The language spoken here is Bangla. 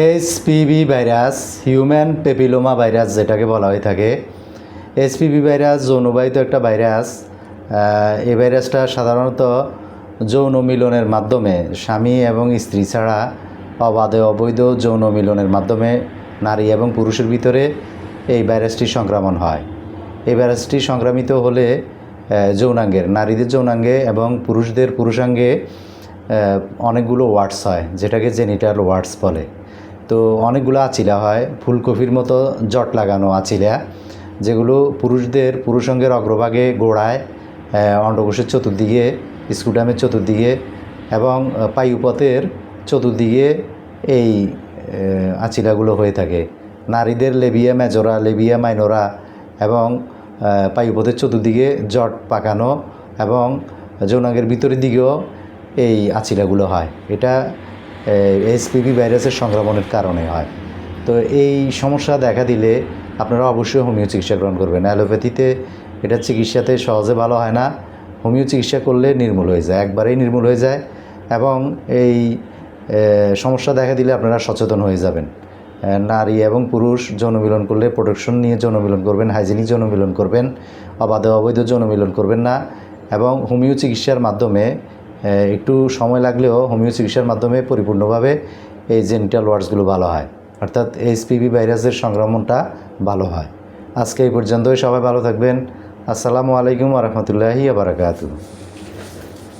HPV virus, human papilloma virus যেটাকে বলা হয়ে থাকে। এইচপিভি ভাইরাস যৌনবাহিত একটা ভাইরাস। এই ভাইরাসটা সাধারণত যৌন মিলনের মাধ্যমে স্বামী এবং স্ত্রী ছাড়া অবাধে অবৈধ যৌন মিলনের মাধ্যমে নারী এবং পুরুষের ভিতরে এই ভাইরাসটি সংক্রমণ হয়। এই ভাইরাসটি সংক্রামিত হলে যৌনাঙ্গের, নারীদের যৌনাঙ্গে এবং পুরুষদের পুরুষাঙ্গে অনেকগুলো ওয়ার্ডস হয়, যেটাকে জেনিটাল ওয়ার্ডস বলে। তো অনেকগুলো আচিলা হয়, ফুলকপির মতো জট লাগানো আচিলা, যেগুলো পুরুষদের, পুরুষাঙ্গের অগ্রভাগে গোড়ায় অন্ডকোষের চতুর্দিকে, স্কুটামের চতুর্দিকে এবং পায়ুপথের চতুর্দিকে এই আচিলাগুলো হয়ে থাকে। নারীদের লেবিয়া মেজোরা, লেবিয়া মাইনোরা এবং পায়ুপথের চতুর্দিকে জট পাকানো এবং যৌনাঙ্গের ভিতরের দিকেও এই আচিলাগুলো হয়। এটা এইচপিভি ভাইরাসের সংক্রমণের কারণে হয়। তো এই সমস্যা দেখা দিলে আপনারা অবশ্যই হোমিও চিকিৎসা গ্রহণ করবেন। অ্যালোপ্যাথিতে এটা চিকিৎসাতে সহজে ভালো হয় না। হোমিও চিকিৎসা করলে নির্মূল হয়ে যায়, একবারেই নির্মূল হয়ে যায় এবং এই সমস্যা দেখা দিলে আপনারা সচেতন হয়ে যাবেন। নারী এবং পুরুষ যৌনমিলন করলে প্রোটেকশন নিয়ে যৌনমিলন করবেন, হাইজেনিক যৌনমিলন করবেন, অবাধে অবৈধ যৌনমিলন করবেন না এবং হোমিও চিকিৎসার মাধ্যমে একটু সময় লাগলেও হোমিও চিকিৎসার মাধ্যমে পরিপূর্ণভাবে এই জেনিটাল ওয়ার্ডসগুলো ভালো হয়। অর্থাৎ এইচপিভি ভাইরাসের সংক্রমণটা ভালো হয়। আজকে এই পর্যন্তই। সবাই ভালো থাকবেন। আসসালামু আলাইকুম রহমতুল্লাহি বারাকাতু